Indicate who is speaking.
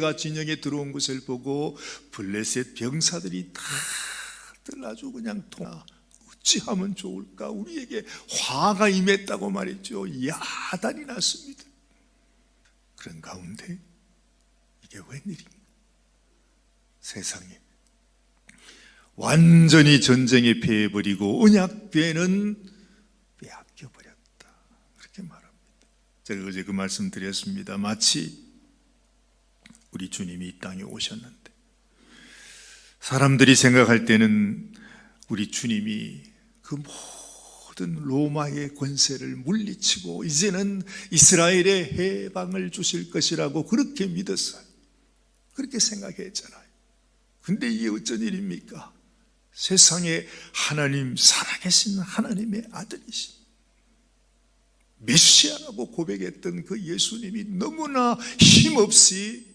Speaker 1: 가 진영에 들어온 것을 보고 블레셋 병사들이 다들 아주 그냥 통하 어찌하면 좋을까? 우리에게 화가 임했다고 말했죠. 야단이 났습니다. 그런 가운데 이게 웬일인가? 세상에. 완전히 전쟁에 패해버리고 언약궤는 빼앗겨버렸다. 그렇게 말합니다. 제가 어제 그 말씀 드렸습니다. 마치 우리 주님이 이 땅에 오셨는데 사람들이 생각할 때는 우리 주님이 그 모든 로마의 권세를 물리치고 이제는 이스라엘의 해방을 주실 것이라고 그렇게 믿었어요. 그렇게 생각했잖아요. 근데 이게 어쩐 일입니까? 세상에 하나님, 살아계신 하나님의 아들이신 메시아라고 고백했던 그 예수님이 너무나 힘없이